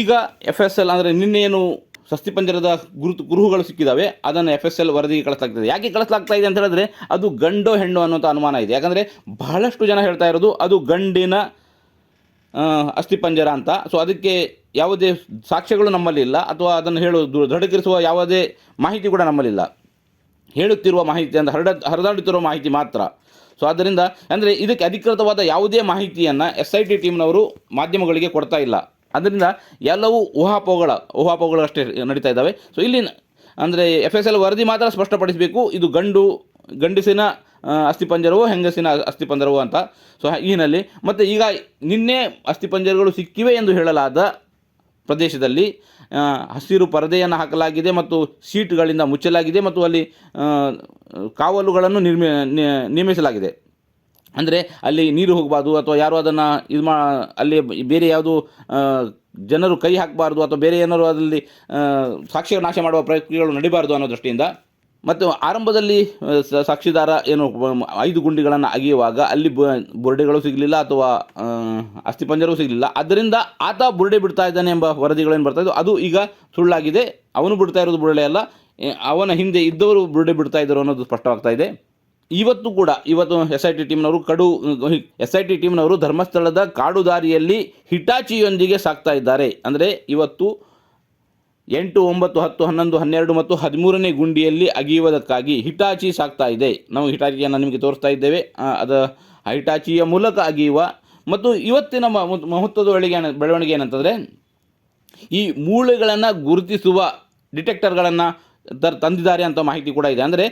ಈಗ F S L ಅಂದರೆ ನಿನ್ನೆ ಏನು ಪಂಜರದ ಗುರುತು ಗುರುಹುಗಳು ಸಿಕ್ಕಿದಾವೆ, ಅದನ್ನು ಎಫ್ ಎಸ್ ಎಲ್ ವರದಿಗೆ ಕಳಿಸಲಾಗ್ತದೆ. ಯಾಕೆ ಕಳಿಸಲಾಗ್ತಾ ಇದೆ ಅಂತ ಹೇಳಿದ್ರೆ ಅದು ಗಂಡೋ ಹೆಣ್ಣು ಅನ್ನೋಂಥ ಅನುಮಾನ ಇದೆ. ಯಾಕಂದರೆ ಬಹಳಷ್ಟು ಜನ ಹೇಳ್ತಾ ಇರೋದು ಅದು ಗಂಡಿನ ಅಸ್ಥಿ ಅಸ್ಥಿಪಂಜರ ಅಂತ. ಸೊ ಅದಕ್ಕೆ ಯಾವುದೇ ಸಾಕ್ಷ್ಯಗಳು ನಮ್ಮಲ್ಲಿ ಇಲ್ಲ, ಅಥವಾ ಅದನ್ನು ಹೇಳು ದೃಢೀಕರಿಸುವ ಯಾವುದೇ ಮಾಹಿತಿ ಕೂಡ ನಮ್ಮಲ್ಲಿಲ್ಲ ಹೇಳುತ್ತಿರುವ ಮಾಹಿತಿ ಅಂತ ಹರಡ ಹರಿದಾಡುತ್ತಿರುವ ಮಾಹಿತಿ ಮಾತ್ರ. ಸೊ ಆದ್ದರಿಂದ ಅಂದರೆ ಇದಕ್ಕೆ ಅಧಿಕೃತವಾದ ಯಾವುದೇ ಮಾಹಿತಿಯನ್ನು ಎಸ್ ಐ ಟಿ ಟೀಮ್ನವರು ಮಾಧ್ಯಮಗಳಿಗೆ ಕೊಡ್ತಾ ಇಲ್ಲ. ಅದರಿಂದ ಎಲ್ಲವೂ ಊಹಾಪೋಹಗಳ ಅಷ್ಟೇ ನಡೀತಾ ಇದ್ದಾವೆ. ಸೊ ಇಲ್ಲಿ ಅಂದರೆ ಎಫ್ ಎಸ್ ಎಲ್ ವರದಿ ಮಾತ್ರ ಸ್ಪಷ್ಟಪಡಿಸಬೇಕು. ಇದು ಗಂಡು, ಗಂಡಸಿನ ಅಸ್ಥಿಪಂಜರವೋ ಹೆಂಗಸಿನ ಅಸ್ಥಿಪಂಜರವೋ ಅಂತ. ಸೊ ಈ ಮತ್ತು ಈಗ ನಿನ್ನೆ ಅಸ್ಥಿಪಂಜರಗಳು ಸಿಕ್ಕಿವೆ ಎಂದು ಹೇಳಲಾದ ಪ್ರದೇಶದಲ್ಲಿ ಹಸಿರು ಪರದೆಯನ್ನು ಹಾಕಲಾಗಿದೆ ಮತ್ತು ಸೀಟ್ಗಳಿಂದ ಮುಚ್ಚಲಾಗಿದೆ ಮತ್ತು ಅಲ್ಲಿ ಕಾವಲುಗಳನ್ನು ನಿರ್ಮಿ ನೇಮಿಸಲಾಗಿದೆ ಅಂದರೆ ಅಲ್ಲಿ ನೀರು ಹೋಗಬಾರ್ದು ಅಥವಾ ಯಾರು ಅದನ್ನು ಇದು ಮಾ ಅಲ್ಲಿ ಬೇರೆ ಯಾವುದು ಜನರು ಕೈ ಹಾಕಬಾರ್ದು ಅಥವಾ ಬೇರೆ ಏನಾದರೂ ಅದರಲ್ಲಿ ಸಾಕ್ಷಿ ನಾಶ ಮಾಡುವ ಪ್ರಕ್ರಿಯೆಗಳು ನಡಿಬಾರ್ದು ಅನ್ನೋ ದೃಷ್ಟಿಯಿಂದ. ಮತ್ತು ಆರಂಭದಲ್ಲಿ ಸಾಕ್ಷಿದಾರ ಏನು ಐದು ಗುಂಡಿಗಳನ್ನು ಅಗೆಯುವಾಗ ಅಲ್ಲಿ ಬುರ್ಡೆಗಳು ಸಿಗಲಿಲ್ಲ ಅಥವಾ ಅಸ್ಥಿಪಂಜರವೂ ಸಿಗಲಿಲ್ಲ. ಅದರಿಂದ ಆತ ಬುರುಡೆ ಬಿಡ್ತಾ ಇದ್ದಾನೆ ಎಂಬ ವರದಿಗಳೇನು ಬರ್ತಾ ಇದ್ದವು ಅದು ಈಗ ಸುಳ್ಳಾಗಿದೆ. ಅವನು ಬಿಡ್ತಾ ಇರೋದು ಬುರುಡೆ ಅಲ್ಲ. ಅವನ ಹಿಂದೆ ಇದ್ದವರು ಬುರುಡೆ ಬಿಡ್ತಾ ಇದ್ದರು ಅನ್ನೋದು ಸ್ಪಷ್ಟವಾಗ್ತಾ ಇದೆ. ಇವತ್ತು ಕೂಡ ಇವತ್ತು ಎಸ್ ಐ ಟಿ ಟೀಮ್ನವರು ಕಡು ಎಸ್ ಐ ಟಿ ಟೀಮ್ನವರು ಧರ್ಮಸ್ಥಳದ ಕಾಡು ದಾರಿಯಲ್ಲಿ ಹಿಟಾಚಿಯೊಂದಿಗೆ ಸಾಕ್ತಾ ಇದ್ದಾರೆ. ಅಂದರೆ ಇವತ್ತು ಎಂಟು, ಒಂಬತ್ತು, ಹತ್ತು, ಹನ್ನೊಂದು, ಹನ್ನೆರಡು ಮತ್ತು ಹದಿಮೂರನೇ ಗುಂಡಿಯಲ್ಲಿ ಅಗಿಯುವುದಕ್ಕಾಗಿ ಹಿಟಾಚಿ ಸಾಕ್ತಾ ಇದೆ. ನಾವು ಹಿಟಾಚಿಯನ್ನು ನಿಮಗೆ ತೋರಿಸ್ತಾ ಇದ್ದೇವೆ. ಅದು ಹಿಟಾಚಿಯ ಮೂಲಕ ಅಗಿಯುವ ಮತ್ತು ಇವತ್ತಿನ ಮಹತ್ವದ ಬೆಳಗ್ಗೆ ಬೆಳವಣಿಗೆ ಏನಂತಂದರೆ ಈ ಮೂಳೆಗಳನ್ನು ಗುರುತಿಸುವ ಡಿಟೆಕ್ಟರ್ಗಳನ್ನು ತರ್ ತಂದಿದ್ದಾರೆ ಅಂತ ಮಾಹಿತಿ ಕೂಡ ಇದೆ. ಅಂದರೆ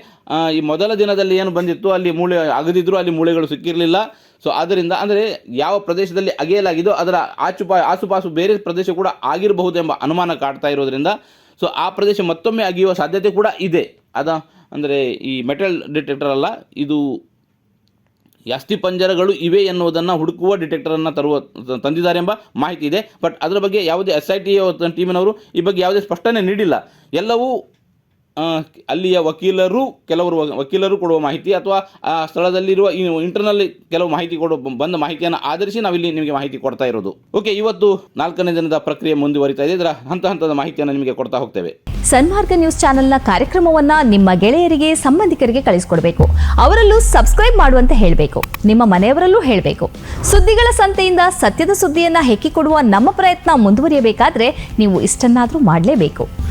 ಈ ಮೊದಲ ದಿನದಲ್ಲಿ ಏನು ಬಂದಿತ್ತು, ಅಲ್ಲಿ ಮೂಳೆ ಅಗದಿದ್ರು, ಅಲ್ಲಿ ಮೂಳೆಗಳು ಸಿಕ್ಕಿರಲಿಲ್ಲ. ಸೊ ಆದ್ದರಿಂದ ಅಂದರೆ, ಯಾವ ಪ್ರದೇಶದಲ್ಲಿ ಅಗೆಯಲಾಗಿದೋ, ಅದರ ಆಚುಪಾ, ಆಸುಪಾಸು ಬೇರೆ ಪ್ರದೇಶ ಕೂಡ ಆಗಿರಬಹುದೆಂಬ ಅನುಮಾನ ಕಾಡ್ತಾ ಇರೋದ್ರಿಂದ ಸೊ ಆ ಪ್ರದೇಶ ಮತ್ತೊಮ್ಮೆ ಅಗೆಯುವ ಸಾಧ್ಯತೆ ಕೂಡ ಇದೆ. ಅದ, ಅಂದರೆ, ಈ ಮೆಟಲ್ ಡಿಟೆಕ್ಟರ್ ಅಲ್ಲ, ಇದು ಅಸ್ಥಿ ಪಂಜರಗಳು ಇವೆ ಎನ್ನುವುದನ್ನು ಹುಡುಕುವ ಡಿಟೆಕ್ಟರನ್ನು ತರುವ, ತಂದಿದ್ದಾರೆ ಎಂಬ ಮಾಹಿತಿ ಇದೆ. ಬಟ್ ಅದರ ಬಗ್ಗೆ ಯಾವುದೇ ಎಸ್ ಐ ಟಿ ಟೀಮಿನವರು ಈ ಬಗ್ಗೆ ಯಾವುದೇ ಸ್ಪಷ್ಟನೆ ನೀಡಿಲ್ಲ. ಎಲ್ಲವೂ ಅಲ್ಲಿಯ ವಕೀಲರು ಕೆಲವರು ವಕೀಲರು ಕೊಡುವ ಮಾಹಿತಿ ಅಥವಾ ಆ ಸ್ಥಳದಲ್ಲಿರುವ ಇಂಟರ್ನಲ್ಲಿ ಕೆಲವು ಮಾಹಿತಿ ಕೊಡುವ ಬಂದ ಮಾಹಿತಿಯನ್ನು ಆಧರಿಸಿ ನಾವಿಲ್ಲಿ ನಿಮಗೆ ಮಾಹಿತಿ ಕೊಡ್ತಾ ಇರೋದು. ಓಕೆ ಇವತ್ತು ನಾಲ್ಕನೇ ದಿನದ ಪ್ರಕ್ರಿಯೆ ಮುಂದುವರಿತಾ ಇದೆ. ಇದರ ಹಂತ ಹಂತದ ಮಾಹಿತಿಯನ್ನು ನಿಮಗೆ ಕೊಡ್ತಾ ಹೋಗ್ತೇವೆ. ಸನ್ಮಾರ್ಗ ನ್ಯೂಸ್ ಚಾನೆಲ್ನ ಕಾರ್ಯಕ್ರಮವನ್ನ ನಿಮ್ಮ ಗೆಳೆಯರಿಗೆ, ಸಂಬಂಧಿಕರಿಗೆ ಕಳಿಸಿಕೊಡಬೇಕು. ಅವರಲ್ಲೂ ಸಬ್ಸ್ಕ್ರೈಬ್ ಮಾಡುವಂತೆ ಹೇಳಬೇಕು. ನಿಮ್ಮ ಮನೆಯವರಲ್ಲೂ ಹೇಳಬೇಕು. ಸುದ್ದಿಗಳ ಸಂತೆಯಿಂದ ಸತ್ಯದ ಸುದ್ದಿಯನ್ನ ಹೆಕ್ಕಿಕೊಡುವ ನಮ್ಮ ಪ್ರಯತ್ನ ಮುಂದುವರಿಯಬೇಕಾದರೆ ನೀವು ಇಷ್ಟನ್ನಾದರೂ ಮಾಡಲೇಬೇಕು.